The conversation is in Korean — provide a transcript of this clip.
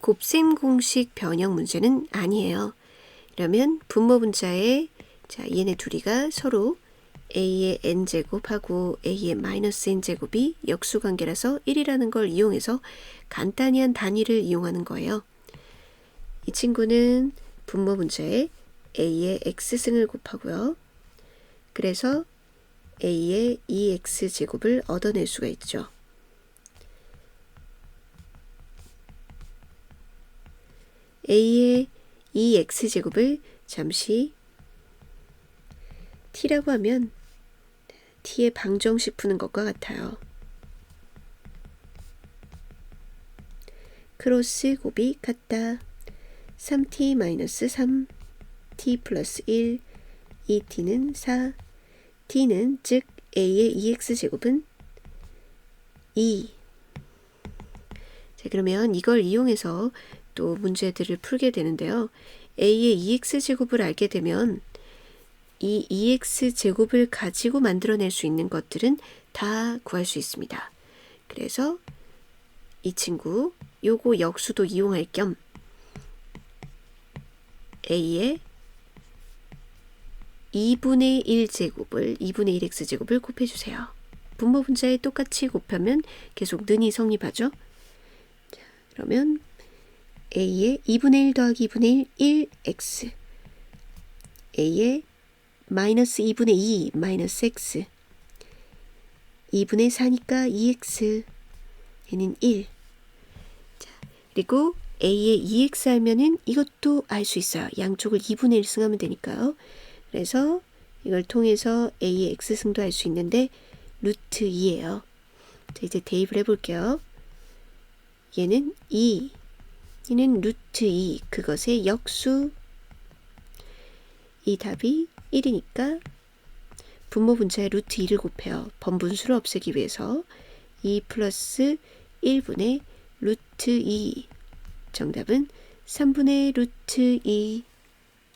곱셈 공식 변형 문제는 아니에요. 그러면 분모 분자에 자, 얘네 둘이가 서로 a의 n제곱하고 a의 마이너스 n제곱이 역수관계라서 1이라는 걸 이용해서 간단히 한 단위를 이용하는 거예요. 이 친구는 분모 분자에 a의 x승을 곱하고요. 그래서 a의 2x제곱을 얻어낼 수가 있죠. A의 2x제곱을 잠시 t라고 하면 t의 방정식 푸는 것과 같아요. 크로스 곱이 같다. 3t-3, t 플러스 1, 2t는 4, t는 즉 a의 2x제곱은 2. 자, 그러면 이걸 이용해서 또 문제들을 풀게 되는데요. a의 2x제곱을 알게 되면 이 2x제곱을 가지고 만들어낼 수 있는 것들은 다 구할 수 있습니다. 그래서 이 친구 요거 역수도 이용할 겸 a의 2분의 1제곱을 2분의 1x제곱을 곱해주세요. 분모 분자에 똑같이 곱하면 계속 는이 성립하죠. 자, 그러면 a의 2분의 1 더하기 2분의 1, 1x a의 마이너스 2분의 2 마이너스 x 2분의 4니까 2x 얘는 1 자, 그리고 a의 2x 알면은 이것도 알 수 있어요. 양쪽을 2분의 1 승하면 되니까요. 그래서 이걸 통해서 a의 x승도 알 수 있는데 루트 2예요. 자, 이제 대입을 해볼게요. 얘는 2, 얘는 루트 2, 그것의 역수. 이 답이 1이니까 분모 분자에 루트 2를 곱해요. 번분수를 없애기 위해서 2 플러스 1분의 루트 2 정답은 3분의 루트 2